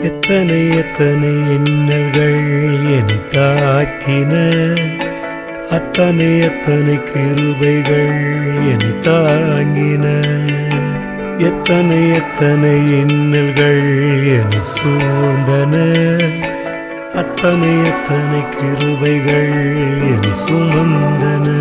எத்தனை எத்தனை இன்னல்கள் என்னை தாக்கின? அத்தனை எத்தனை கிருபைகள் என்னை தாங்கின? எத்தனை எத்தனை இன்னல்கள் என்னை சூழ்ந்தன? அத்தனை எத்தனை கிருபைகள் என்னை சுமந்தன?